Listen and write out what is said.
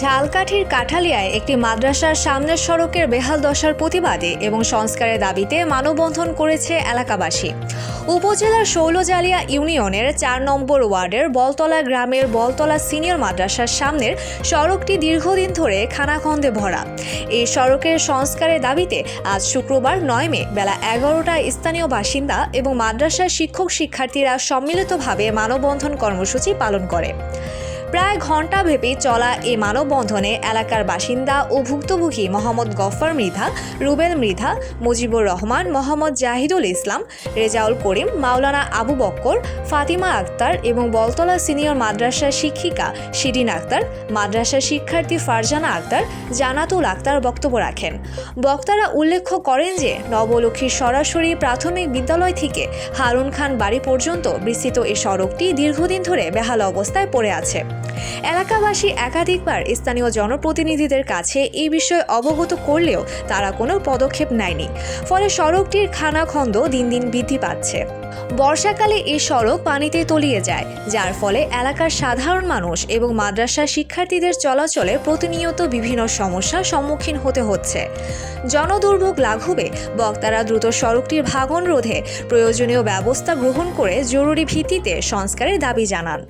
ঝালকাঠির কাঠালিয়ায় একটি মাদ্রাসার সামনের সড়কের বেহাল দশার প্রতিবাদে এবং সংস্কারের দাবিতে মানববন্ধন করেছে এলাকাবাসী। উপজেলার শৌলজালিয়া ইউনিয়নের চার নম্বর ওয়ার্ডের বলতলা গ্রামের বলতলা সিনিয়র মাদ্রাসার সামনের সড়কটি দীর্ঘদিন ধরে খানাখন্দে ভরা। এই সড়কের সংস্কারের দাবিতে আজ শুক্রবার নয় মে বেলা এগারোটায় স্থানীয় বাসিন্দা এবং মাদ্রাসার শিক্ষক শিক্ষার্থীরা সম্মিলিতভাবে মানববন্ধন কর্মসূচি পালন করে। প্রায় ঘণ্টাব্যাপী চলা এ মানববন্ধনে এলাকার বাসিন্দা ও ভুক্তভোগী মোহাম্মদ গফফর মৃধা, রুবেল মৃধা, মুজিবুর রহমান, মোহাম্মদ জাহিদুল ইসলাম, রেজাউল করিম, মাওলানা আবু বক্কর, ফাতিমা আক্তার এবং বলতলা সিনিয়র মাদ্রাসার শিক্ষিকা শিরিন আক্তার, মাদ্রাসার শিক্ষার্থী ফারজানা আক্তার, জানাতুল আক্তার বক্তব্য রাখেন। বক্তারা উল্লেখ করেন যে নবলক্ষ্মীর সরাসরি প্রাথমিক বিদ্যালয় থেকে হারুন খান বাড়ি পর্যন্ত বিস্তৃত এই সড়কটি দীর্ঘদিন ধরে বেহাল অবস্থায় পড়ে আছে। এলাকাবাসী একাধিকবার স্থানীয় জনপ্রতিনিধিদের কাছে এই বিষয়ে অবগত করলেও তারা কোনো পদক্ষেপ নেয়নি। ফলে সড়কটির খানাখন্দ দিন দিন বৃদ্ধি পাচ্ছে। বর্ষাকালে এই সড়ক পানিতে তলিয়ে যায়, যার ফলে এলাকার সাধারণ মানুষ এবং মাদ্রাসার শিক্ষার্থীদের চলাচলে প্রতিনিয়ত বিভিন্ন সমস্যার সম্মুখীন হতে হচ্ছে। জনদুর্ভোগ লাঘবে, বক্তারা দ্রুত সড়কটির ভাঙন রোধে প্রয়োজনীয় ব্যবস্থা গ্রহণ করে জরুরি ভিত্তিতে সংস্কারের দাবি জানান।